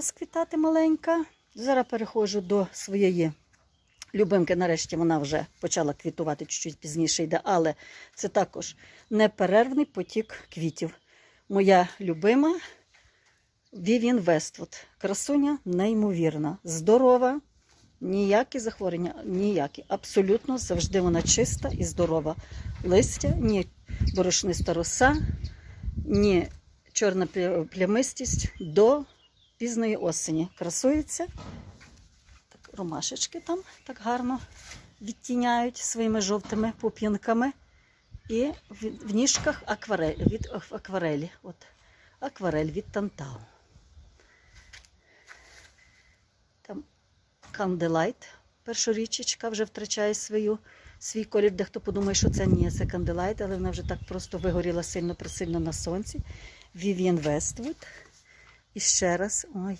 розквітати маленька. Зараз переходжу до своєї любимки. Нарешті вона вже почала квітувати чуть-чуть пізніше йде, але це також неперервний потік квітів. Моя любима Вівін Вествуд. Красуня неймовірна, здорова, ніякі захворювання, ніякі. Абсолютно завжди вона чиста і здорова. Листя, ні борошниста роса, ні чорна плямистість до пізної осені. Красується. Так, ромашечки там так гарно відтіняють своїми жовтими пуп'янками. І в, ніжках акварель, від акварелі. От, акварель від Тантау. Там канделайт, першорічечка, вже втрачає свою, свій колір. Дехто подумає, що це ні, це канделайт, але вона вже так просто вигоріла сильно присильно на сонці. Vivian Westwood. e Cheras-Henri